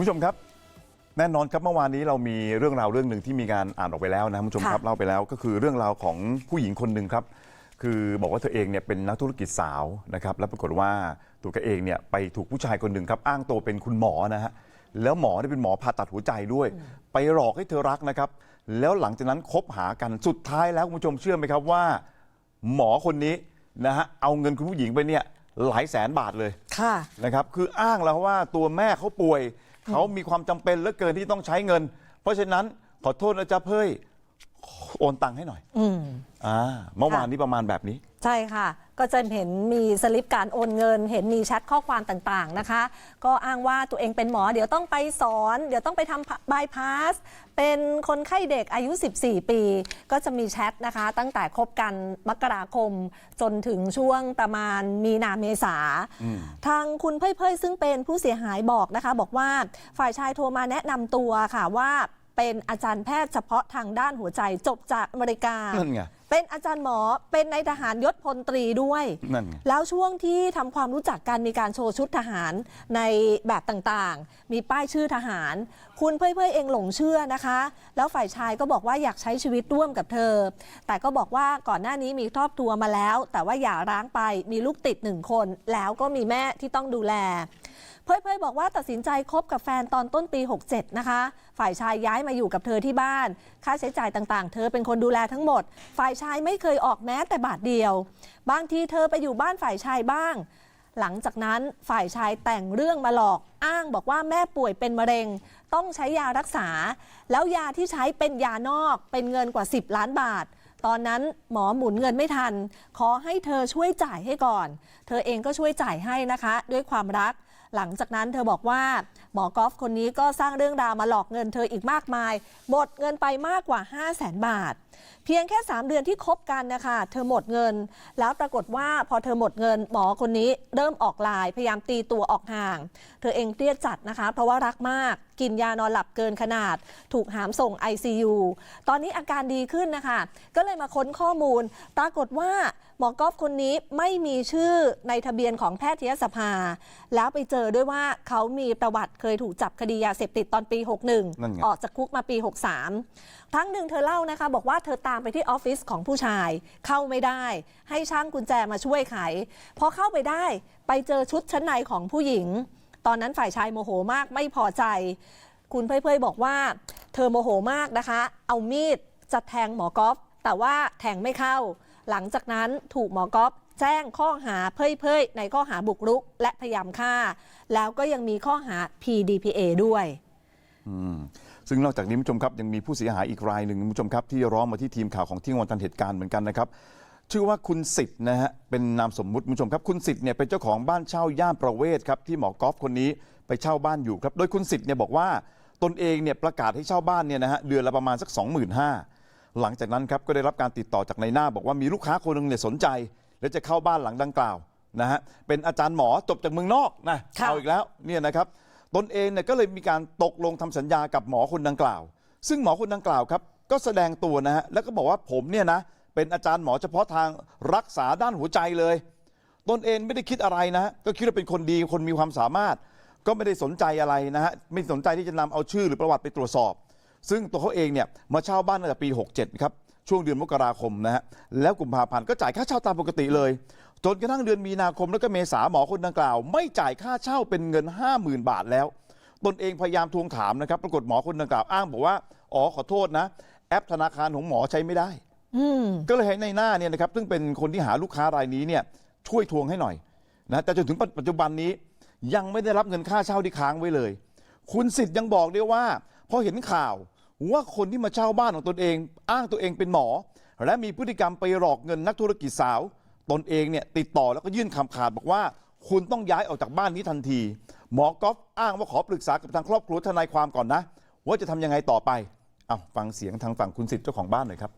คุณผู้ชมครับ แน่นอนครับเมื่อวานนี้เรามีเรื่องราวเรื่องหนึ่งที่มีการอ่านออกไปแล้วนะคุณผู้ชมครับค่ะเล่าไปแล้วก็คือเรื่องราวของผู้หญิงคนหนึ่งครับ คือบอกว่าเธอเองเนี่ยเป็นนักธุรกิจสาวนะครับแล้วปรากฏว่าตัวแกเองเนี่ยไปถูกผู้ชายคนหนึ่งครับอ้างตัวเป็นคุณหมอนะฮะแล้วหมอเนี่ยเป็นหมอผ่าตัดหัวใจด้วย ไปหลอกให้เธอรักนะครับ แล้วหลังจากนั้นคบหากันสุดท้ายแล้วคุณผู้ชมเชื่อไหมครับว่า หมอคนนี้นะฮะเอาเงินคุณผู้หญิงไปเนี่ยหลายแสนบาทเลยค่ะนะครับคืออ้างแล้วว่าตัวแม่เขาป่วย เขามีความจำเป็นเหลือเกินที่ต้องใช้เงิน เพราะฉะนั้นขอโทษนะจ๊ะเพ่ยโอนตังค์ให้หน่อยอืม อ่าเมื่อวานนี้ประมาณแบบนี้ ใช่ค่ะ ก็จะเห็นมีสลิปการโอนเงิน เห็นมีแชทข้อความต่างๆนะคะ ก็อ้างว่าตัวเองเป็นหมอ เดี๋ยวต้องไปสอน เดี๋ยวต้องไปทำบายพาสเป็นคนไข้เด็กอายุ 14 ปี ก็จะมีแชทนะคะ ตั้งแต่คบกันมกราคม จนถึงช่วงประมาณมีนาเมษาทางคุณเพ่ยๆซึ่งเป็นผู้เสียหายบอกนะคะ บอกว่าฝ่ายชายโทรมาแนะนำตัวค่ะว่าเป็นอาจารย์แพทย์เฉพาะทางด้านหัวใจจบจากอเมริกานั่นไง เป็นอาจารย์หมอเป็นนายทหารยศพลตรีด้วย นั่นไง แล้วช่วงที่ทำความรู้จักกันมีการโชว์ชุดทหารในแบบต่างๆ มีป้ายชื่อทหาร คุณเพ่ยๆเองหลงเชื่อนะคะ แล้วฝ่ายชายก็บอกว่าอยากใช้ชีวิตร่วมกับเธอ แต่ก็บอกว่าก่อนหน้านี้มีครอบครัวมาแล้ว แต่ว่าอย่าร้างไปมีลูกติดหนึ่งคน แล้วก็มีแม่ที่ต้องดูแล เพยๆบอกว่าตัดสินใจคบกับแฟนตอนต้นปี 67 นะคะ ฝ่ายชายย้ายมาอยู่กับเธอที่บ้าน ค่าใช้จ่ายต่างๆ เธอเป็นคนดูแลทั้งหมด ฝ่ายชายไม่เคยออกแม้แต่บาทเดียว บางทีเธอไปอยู่บ้านฝ่ายชายบ้าง หลังจากนั้นฝ่ายชายแต่งเรื่องมาหลอก อ้างบอกว่าแม่ป่วยเป็นมะเร็ง ต้องใช้ยารักษา แล้วยาที่ใช้เป็นยานอก เป็นเงินกว่า 10 ล้านบาทตอนนั้นหมอหมุนเงินไม่ทัน ขอให้เธอช่วยจ่ายให้ก่อน เธอเองก็ช่วยจ่ายให้นะคะ ด้วยความรัก หลังจากนั้นเธอบอกว่าหมอกอล์ฟคนนี้ก็สร้างเรื่องราวมาหลอกเงินเธออีกมากมาย หมดเงินไปมากกว่า 5 0 0แสนบาท เพียงแค่ 3 เดือนที่คบกันนะคะเธอหมดเงิน แล้วปรากฏว่าพอเธอหมดเงิน หมอคนนี้เริ่มออกลายพยายามตีตัวออกห่าง เธอเองเครียดจัดนะคะ เพราะว่ารักมากกินยานอนหลับเกินขนาด ถูกหามส่ง ICU ตอนนี้อาการดีขึ้นนะคะ ก็เลยมาค้นข้อมูล ปรากฏว่า หมอกอฟคนนี้ไม่มีชื่อในทะเบียนของแพทยสภา แล้วไปเจอด้วยว่าเขามีประวัติเคยถูกจับคดียาเสพติดตอนปีนั่นไง61 ออกจากคุกมาปี 63ครั้งหนึ่งเธอเล่านะคะ บอกว่าเธอตามไปที่ออฟฟิศของผู้ชาย เข้าไม่ได้ ให้ช่างกุญแจมาช่วยไขพอเข้าไปได้ไปเจอชุดชั้นในของผู้หญิง ตอนนั้นฝ่ายชายโมโหมากไม่พอใจ คุณเพยๆบอกว่า เธอโมโหมากนะคะ เอามีดจะแทงหมอกอฟแต่ว่าแทงไม่เข้า หลังจากนั้นถูกหมอกอฟแจ้งข้อหาเพยๆ ในข้อหาบุกรุก และพยายามฆ่า แล้วก็ยังมีข้อหา PDPA ด้วยซึ่งนอกจากนี้ผู้ชมครับยังมีผู้เสียหายอีกรายหนึ่งผู้ชมครับที่ร้องมาที่ทีมข่าวของที่วันทันเหตุการณ์เหมือนกันนะครับชื่อว่าคุณสิทธิ์นะฮะเป็นนามสมมุติผู้ชมครับ คุณสิทธิ์เนี่ยเป็นเจ้าของบ้านเช่าย่านประเวศครับที่หมอกอฟคนนี้ไปเช่าบ้านอยู่ครับ โดยคุณสิทธิ์เนี่ยบอกว่าตนเองเนี่ยประกาศให้เช่าบ้านเนี่ยนะฮะเดือนละประมาณสัก 25,000 หลังจากนั้นครับก็ได้รับการติดต่อจากนายหน้า บอกว่ามีลูกค้าคนหนึงเนี่ยสนใจ และจะเข้าบ้านหลังดังกล่าวนะฮะเป็นอาจารย์หมอจบจากเมืองนอกนะค่ะ เอาอีกแล้วเนี่ยนะครับตนเองเนี่ยก็เลยมีการตกลงทำสัญญากับหมอคนดังกล่าว ซึ่งหมอคนดังกล่าวครับก็แสดงตัวนะฮะแล้วก็บอกว่าผมเนี่ยนะเป็นอาจารย์หมอเฉพาะทางรักษาด้านหัวใจเลย ตนเองไม่ได้คิดอะไรนะฮะก็คิดว่าเป็นคนดีคนมีความสามารถ ก็ไม่ได้สนใจอะไรนะฮะไม่สนใจที่จะนำเอาชื่อหรือประวัติไปตรวจสอบ ซึ่งตัวเขาเองเนี่ยมาเช่าบ้านตั้งแต่ปี 67ครับช่วงเดือนมกราคมนะฮะแล้วกุมภาพันธ์ก็จ่ายค่าเช่าตามปกติเลย จนกระทั่งเดือนมีนาคมแล้วก็เมษาหมอคนดังกล่าว ไม่จ่ายค่าเช่าเป็นเงิน 50,000 บาทแล้ว ตนเองพยายามทวงถามนะครับ ปรากฏหมอคนดังกล่าวอ้างบอกว่าอ๋อขอโทษนะ แอปธนาคารของหมอใช้ไม่ได้อืมก็เลยให้ในหน้าเนี่ยนะครับซึ่งเป็นคนที่หาลูกค้ารายนี้เนี่ยช่วยทวงให้หน่อยนะแต่จนถึงปัจจุบันนี้ยังไม่ได้รับเงินค่าเช่าที่ค้างไว้เลย คุณสิทธิ์ยังบอกด้วยว่าพอเห็นข่าว ว่าคนที่มาเช่าบ้านของตนเอง อ้างตัวเองเป็นหมอ และมีพฤติกรรมไปหลอกเงินนักธุรกิจสาว ตนเองเนี่ยติดต่อแล้วก็ยื่นคำขาดบอกว่า คุณต้องย้ายออกจากบ้านนี้ทันที หมอก๊อฟอ้างว่าขอปรึกษากับทางครอบครัวทนายความก่อนนะ ว่าจะทำยังไงต่อไปเอาฟังเสียงทางฝั่งคุณสิทธิ์เจ้าของบ้านหน่อยครับ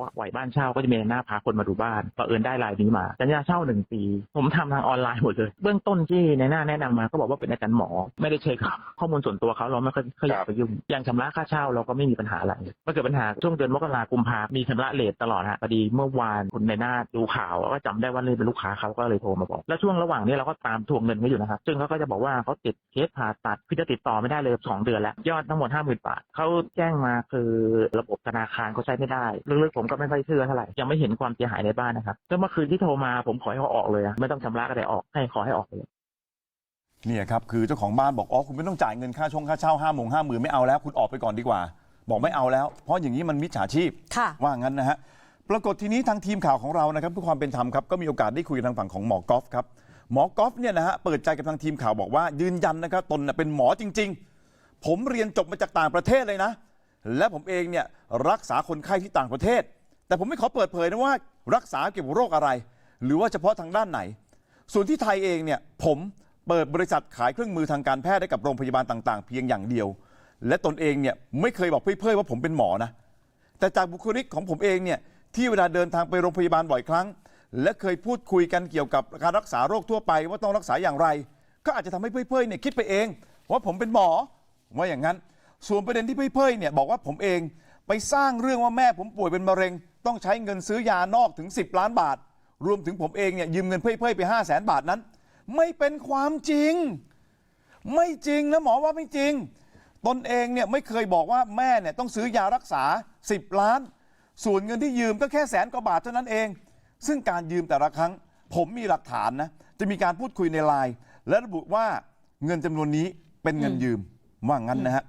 ว่าไหวบ้านเช่าก็จะมีหน้าพาคนมาดูบ้านบังเอิญได้รายนี้มาสัญญาเช่าหนึ่งปี ผมทำทางออนไลน์หมดเลย เบื้องต้นที่ในหน้าแนะนำมาก็บอกว่าเป็นอาจารย์หมอ ไม่ได้เช็คข้อมูลส่วนตัวเขาเราไม่ค่อยค่อยอยากไปยุ่งอย่างชำระค่าเช่าเราก็ไม่มีปัญหาอะไรมาเกิดปัญหาช่วงเดือนมกราคมกุมภามีชำระเลทตลอดฮะพอดีเมื่อวานคุณในหน้าดูข่าวก็จำได้ว่าเลยเป็นลูกค้าเขาก็เลยโทรมาบอก แล้วช่วงระหว่างนี้เราก็ตามทวงเงินเขาอยู่นะครับซึ่งเขาก็จะบอกว่าเขาติดเคสผ่าตัดคือจะติดต่อไม่ได้เลยสองเดือนแล้วยอดทั้งหมดห้าหมื่นบาทเขาแจ้งมาคือระบบธนาคารเขาใช้ไม่ได้ลึกๆผมก็ไม่ค่อยเชื่อเท่าไหร่ยังไม่เห็นความเสียหายในบ้านนะครับแล้วเมื่อคืนที่โทรมาผมขอให้เขาออกเลยอะไม่ต้องชำระก็ได้ออกให้ขอให้ออกเลยเนี่ยครับคือเจ้าของบ้านบอกอ๋อคุณไม่ต้องจ่ายเงินค่าชงค่าเช่าห้าโมงห้าหมื่นไม่เอาแล้ว คุณออกไปก่อนดีกว่า บอกไม่เอาแล้ว เพราะอย่างนี้มันมิจฉาชีพค่ะว่างั้นนะฮะปรากฏทีนี้ทางทีมข่าวของเรานะครับเพื่อความเป็นธรรมครับก็มีโอกาสได้คุยกับทางฝั่งของหมอกอฟครับหมอกอฟเนี่ยนะฮะเปิดใจกับทางทีมข่าวบอกว่ายืนยันนะครับตนน่ะเป็นหมอจริง ๆ ผมเรียนจบมาจากต่างประเทศเลยนะ และผมเองเนี่ยรักษาคนไข้ที่ต่างประเทศ แต่ผมไม่ขอเปิดเผยนะว่ารักษาเกี่ยวกับโรคอะไร หรือว่าเฉพาะทางด้านไหน ส่วนที่ไทยเองเนี่ยผมเปิดบริษัทขายเครื่องมือทางการแพทย์ให้กับโรงพยาบาลต่างๆ เพียงอย่างเดียว และตนเองเนี่ยไม่เคยบอกเพื่อยๆว่าผมเป็นหมอนะแต่จากบุคลิกของผมเองเนี่ยที่เวลาเดินทางไปโรงพยาบาลบ่อยครั้ง และเคยพูดคุยกันเกี่ยวกับการรักษาโรคทั่วไปว่าต้องรักษาอย่างไร ก็อาจจะทำให้เพื่อยๆเนี่ยคิดไปเอง ว่าผมเป็นหมอว่าอย่างนั้น ส่วนประเด็นที่เพื่อยๆเนี่ยบอกว่าผมเองไปสร้างเรื่องว่าแม่ผมป่วยเป็นมะเร็ง ต้องใช้เงินซื้อยานอกถึง 10 ล้านบาท รวมถึงผมเองเนี่ยยืมเงินเพื่อยๆไป 5 0 0แสนบาทนั้น ไม่เป็นความจริง ไม่จริงนะหมอว่าไม่จริง ตนเองเนี่ยไม่เคยบอกว่าแม่เนี่ยต้องซื้อยารักษา 10 ล้าน ส่วนเงินที่ยืมก็แค่แสนกว่าบาทเท่านั้นเอง ซึ่งการยืมแต่ละครั้ง ผมมีหลักฐานนะจะมีการพูดคุยในไลน์และระบุว่าเงินจำนวนนี้เป็นเงินยืมว่างั้นนะฮะ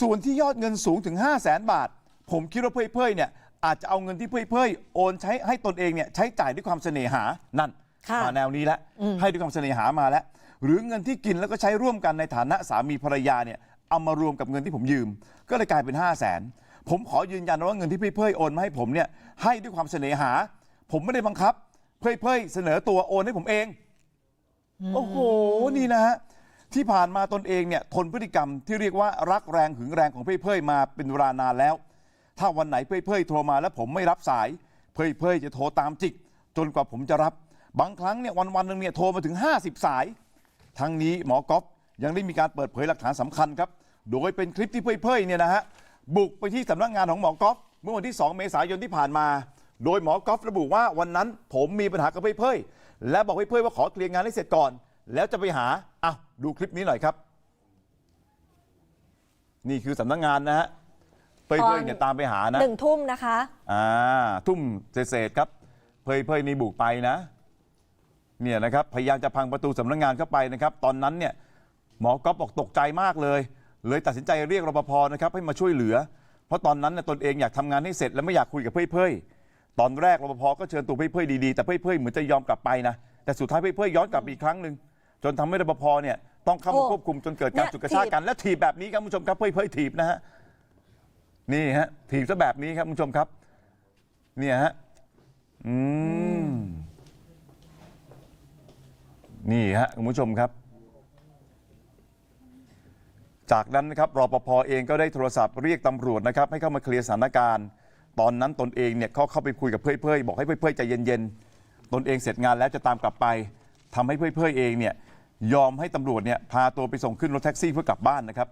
ส่วนที่ยอดเงินสูงถึง 5 0 0แสนบาท ผมคิดว่าเพ่ยๆเนี่ย อาจจะเอาเงินที่เพ่ยๆโอนใช้ให้ตนเองเนี่ยใช้จ่ายด้วยความเสน่หานั่นค่ะมาแนวนี้แล้วให้ด้วยความเสน่หามาแล้ว หรือเงินที่กินแล้วก็ใช้ร่วมกันในฐานะสามีภรรยาเนี่ยเอามารวมกับเงินที่ผมยืม ก็เลยกลายเป็น 5 0 0แสนผมขอยืนยันว่าเงินที่เพ่ยๆโอนมาให้ผมเนี่ยให้ด้วยความเสน่หา ผมไม่ได้บังคับ เพ่ยๆเสนอตัวโอนให้ผมเอง โอ้โห นี่นะฮะ ที่ผ่านมาตนเองเนี่ยทนพฤติกรรมที่เรียกว่ารักแรงหึงแรงของเพ่ยๆมาเป็นเวลานานแล้ว ถ้าวันไหนเพ่ยๆโทรมาแล้วผมไม่รับสาย เพ่ยๆจะโทรตามจิก จนกว่าผมจะรับ บางครั้งเนี่ยวันวันๆหนึ่งเนี่ยโทรมาถึง 50 สาย ทั้งนี้หมอกอฟยังได้มีการเปิดเผยหลักฐานสำคัญครับ โดยเป็นคลิปที่เพ่ยๆเนี่ยนะฮะบุกไปที่สำนักงานของหมอกอฟเมื่อวันที่ 2 เมษายนที่ผ่านมา โดยหมอกอฟระบุว่าวันนั้นผมมีปัญหากับเพ่ยๆและบอกเพ่ยๆว่าขอเคลียร์งานให้เสร็จก่อน แล้วจะไปหาอะดูคลิปนี้หน่อยครับ นี่คือสำนักงานนะฮะ เพ่ยๆเนี่ยตามไปหานะหนึ่งทุ่มนะคะอ่าทุ่มเศษๆครับ เพยเพยนี่บุกไปนะเนี่ยนะครับพยายามจะพังประตูสำนักงานเข้าไปนะครับ ตอนนั้นเนี่ยหมอก๊อฟบอกตกใจมากเลย เลยตัดสินใจเรียกรปภนะครับให้มาช่วยเหลือ เพราะตอนนั้นเนี่ยตนเองอยากทำงานให้เสร็จและไม่อยากคุยกับเพยเพยตอนแรกรปภก็เชิญตัวเพยเพยดีๆแต่เพยเพยเหมือนจะยอมกลับไปนะแต่สุดท้ายเพยเพยย้อนกลับอีกครั้งหนึ่งจนทำให้รปภเนี่ยต้องเข้ามาโอ้ควบคุมจนเกิดการเนี่ยจุดกระชากถีบกันและถีบแบบนี้ครับคุณผู้ชมครับเพยเพยถีบนะฮะ นี่ฮะถีบซะแบบนี้ครับคุณผู้ชมครับ เนี่ยฮะอืมนี่ฮะคุณผู้ชมครับ จากนั้นนะครับรปภเองก็ได้โทรศัพท์เรียกตำรวจนะครับ ให้เข้ามาเคลียร์สถานการณ์ ตอนนั้นตนเองเนี่ยเขาเข้าไปคุยกับเพื่อยเพื่อบอกให้เพื่อยเพื่อใจเย็นๆตนเองเสร็จงานแล้วจะตามกลับไปทำให้เพื่อยเพื่อเองเนี่ยยอมให้ตำรวจเนี่ยพาตัวไปส่งขึ้นรถแท็กซี่เพื่อกลับบ้านนะครับ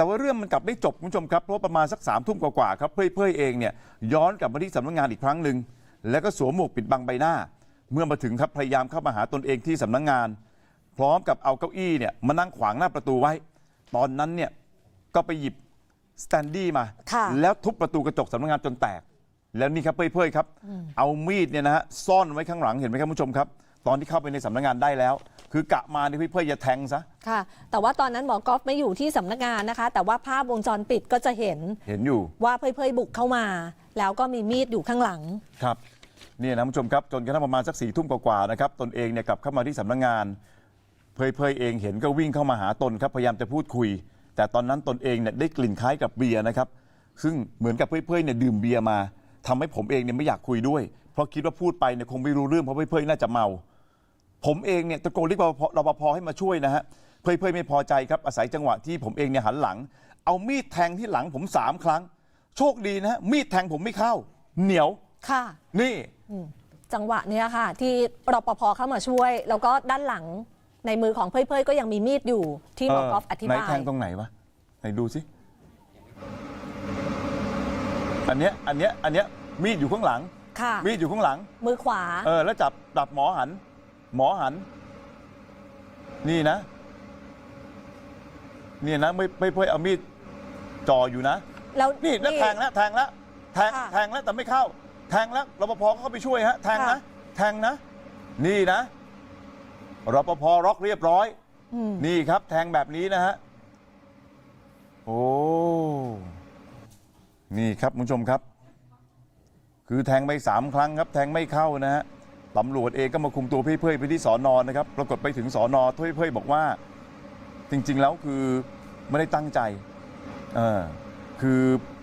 แต่ว่าเรื่องมันกลับไม่จบคุณผู้ชมครับเพราะว่าประมาณสักสามทุ่มกว่าๆครับเพื่อยเพื่อยเองเนี่ยย้อนกลับมาที่สำนักงานอีกครั้งหนึ่งแล้วก็สวมหมวกปิดบังใบหน้า เมื่อมาถึงครับพยายามเข้ามาหาตนเองที่สำนักงาน พร้อมกับเอาเก้าอี้เนี่ยมานั่งขวางหน้าประตูไว้ ตอนนั้นเนี่ยก็ไปหยิบสแตนดี้มา ค่ะ แล้วทุบประตูกระจกสำนักงานจนแตก แล้วนี่ครับเพื่อยๆครับ เอามีดเนี่ยนะฮะซ่อนไว้ข้างหลังเห็นไหมครับคุณผู้ชมครับ ตอนที่เข้าไปในสำนักงานได้แล้ว คือกะมาเนี่ยเพื่อยๆจะแทงซะ ค่ะ แต่ว่าตอนนั้นหมอกอฟไม่อยู่ที่สำนักงานนะคะ แต่ว่าภาพวงจรปิดก็จะเห็นเห็นอยู่ ว่าเพยๆบุกเข้ามา แล้วก็มีมีดอยู่ข้างหลัง ครับนี่นะคุณผู้ชมครับจนกระทั่งประมาณสักสี่ทุ่มกว่าๆนะครับตนเองเนี่ยกลับเข้ามาที่สำนักงาน เพยเพยเองเห็นก็วิ่งเข้ามาหาตนครับพยายามจะพูดคุย แต่ตอนนั้นตนเองเนี่ยได้กลิ่นคล้ายกับเบียร์นะครับ ซึ่งเหมือนกับเพยเพยเนี่ยดื่มเบียร์มาทำให้ผมเองเนี่ยไม่อยากคุยด้วย เพราะคิดว่าพูดไปเนี่ยคงไม่รู้เรื่องเพราะเพยเพยน่าจะเมา ผมเองเนี่ยตะโกนเรียกรปภรปภให้มาช่วยนะฮะเพยเพยไม่พอใจครับอาศัยจังหวะที่ผมเองเนี่ยหันหลัง เอามีดแทงที่หลังผมสามครั้ง โชคดีนะฮะมีดแทงผมไม่เข้า เหนียวค่ะ นี่อืมจังหวะเนี้ยค่ะ ที่รปภเข้ามาช่วย แล้วก็ด้านหลังในมือของเพื่อยๆก็ยังมีมีดอยู่ที่หมอกอฟอธิไหนบาย แทงตรงไหนวะไหนดูสิอันเนี้ยอันเนี้ยอันเนี้ยมีดอยู่ข้างหลัง ค่ะ มีดอยู่ข้างหลัง มือขวา เออแล้วจับจับหมอหัน หมอหัน นี่นะ นี่นะ ไม่ไม่เพื่อเอามีดจ่ออยู่นะ แล้วนี่แล้วแทงแล้วแทงแล้วแทงค่ะแทงแล้วแต่ไม่เข้า แทงแล้วรปภก็เข้าไปช่วยฮะแทงนะค่ะแทงนะ นี่นะรปภล็อกเรียบร้อย อืมนี่ครับ แทงแบบนี้นะฮะ โอ้ นี่ครับคุณผู้ชมครับ คือแทงไปสามครั้งครับ แทงไม่เข้านะฮะ ตำรวจเองก็มาคุมตัวเพ่ยเพ่ยไปที่สอนอนนะครับ ปรากฏไปถึงสอนอเพ่ยเพ่ยบอกว่า จริง ๆ แล้วคือไม่ได้ตั้งใจเออคือ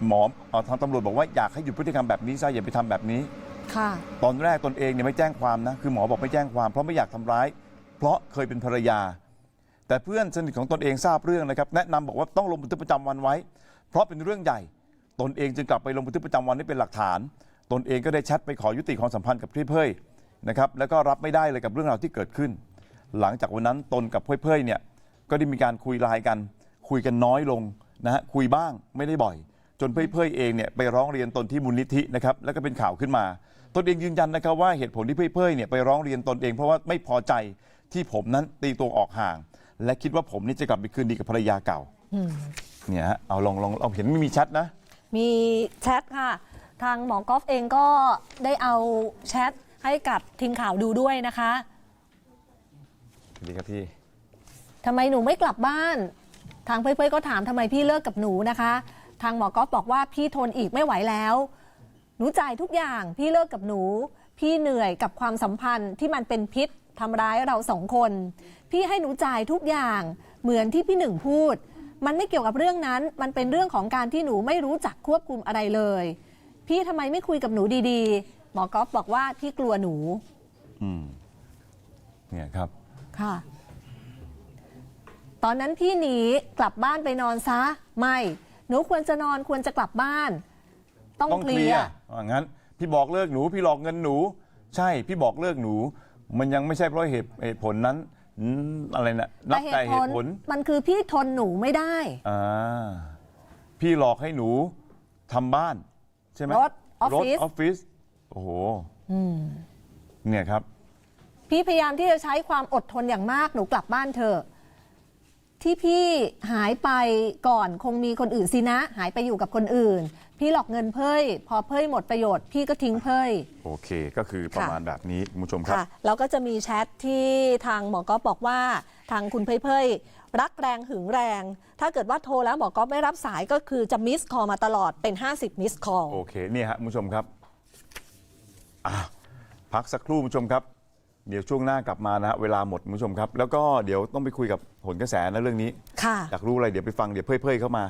หมอเอ่อทางตำรวจบอกว่าอยากให้หยุดพฤติกรรมแบบนี้ซะอย่าไปทำแบบนี้ ค่ะ ตอนแรกตนเองเนี่ยไม่แจ้งความนะ คือหมอบอกไม่แจ้งความเพราะไม่อยากทำร้าย เพราะเคยเป็นภรรยา แต่เพื่อนสนิทของตนเองทราบเรื่องนะครับ แนะนำบอกว่าต้องลงบันทึกประจำวันไว้ เพราะเป็นเรื่องใหญ่ ตนเองจึงกลับไปลงบันทึกประจำวันนี้เป็นหลักฐาน ตนเองก็ได้แชทไปขอยุติความสัมพันธ์กับเพ่ยๆ นะครับแล้วก็รับไม่ได้เลยกับเรื่องราวที่เกิดขึ้น หลังจากวันนั้นตนกับเพ่ยๆเนี่ยก็ได้มีการคุยไลน์กัน คุยกันน้อยลงนะฮะคุยบ้างไม่ได้บ่อย จนเพ่ยๆเองเนี่ยไปร้องเรียนตนที่มูลนิธินะครับแล้วก็เป็นข่าวขึ้นมา ตนเองยืนยันนะครับว่าเหตุผลที่เพ่ยๆเนี่ยไปร้องเรียนตนเอง เพราะว่าไม่พอใจที่ผมนั้นตีตัวออกห่าง และคิดว่าผมนี่จะกลับไปคืนดีกับภรรยาเก่าอืมเนี่ยฮะเอาลองลองเอาเห็นไม่มีแชทนะ มีแชทค่ะ ทางหมอกอฟเองก็ได้เอาแชท ให้กับทีมข่าวดูด้วยนะคะดีครับพี่ ทำไมหนูไม่กลับบ้าน ทางเพื่อนๆก็ถามทำไมพี่เลิกกับหนูนะคะ ทางหมอกอฟบอกว่าพี่ทนอีกไม่ไหวแล้ว หนูจ่ายทุกอย่างพี่เลิกกับหนู พี่เหนื่อยกับความสัมพันธ์ที่มันเป็นพิษทำร้ายเราสองคน พี่ให้หนูจ่ายทุกอย่างเหมือนที่พี่หนึ่งพูด มันไม่เกี่ยวกับเรื่องนั้น มันเป็นเรื่องของการที่หนูไม่รู้จักควบคุมอะไรเลย พี่ทำไมไม่คุยกับหนูดีๆห มอกอฟบอกว่าพี่กลัวหนู อืมเนี่ยครับ ค่ะ ตอนนั้นพี่หนีกลับบ้านไปนอนซะ ไม่ หนูควรจะนอนควรจะกลับบ้าน ต้องต้องเคเคลีลียยร์ร์ว่างั้น พี่บอกเลิกหนู พี่หลอกเงินหนู ใช่ พี่บอกเลิกหนู มันยังไม่ใช่เพราะเหตุเหตุผลนั้นอืมอะไรนะนัแต่บเหแต่ตุเหผลตุผล มันคือพี่ทนหนูไม่ได้อ่าพี่หลอกให้หนูทำบ้าน ใช่ไหมรถออฟฟิศรถออฟฟิศ โอ้โหอืมเนี่ยครับ พี่พยายามที่จะใช้ความอดทนอย่างมากหนูกลับบ้านเถอะที่พี่หายไปก่อนคงมีคนอื่นสินะ หายไปอยู่กับคนอื่น พี่หลอกเงินเพ้ยพอเพ้ยหมดประโยชน์ พี่ก็ทิ้งเพ้ยโอเคก็คือประมาณแบบนี้คุณผู้ชมครับค่ะแล้วก็จะมีแชทที่ทางหมอก๊อฟบอกว่าทางคุณเพยเพยรักแรงหึงแรง ถ้าเกิดว่าโทรแล้วหมอก๊อฟไม่รับสายก็คือจะมิสคอลมาตลอดเป็น 50มิสคอลโอเคนี่ฮะคุณผู้ชมครับอะ พักสักครู่คุณผู้ชมครับ เดี๋ยวช่วงหน้ากลับมานะฮะเวลาหมดคุณผู้ชมครับ แล้วก็เดี๋ยวต้องไปคุยกับผลกระแสนะเรื่องนี้ค่ะอยากรู้อะไรเดี๋ยวไปฟังเดี๋ยวเพ่ยๆเข้ามา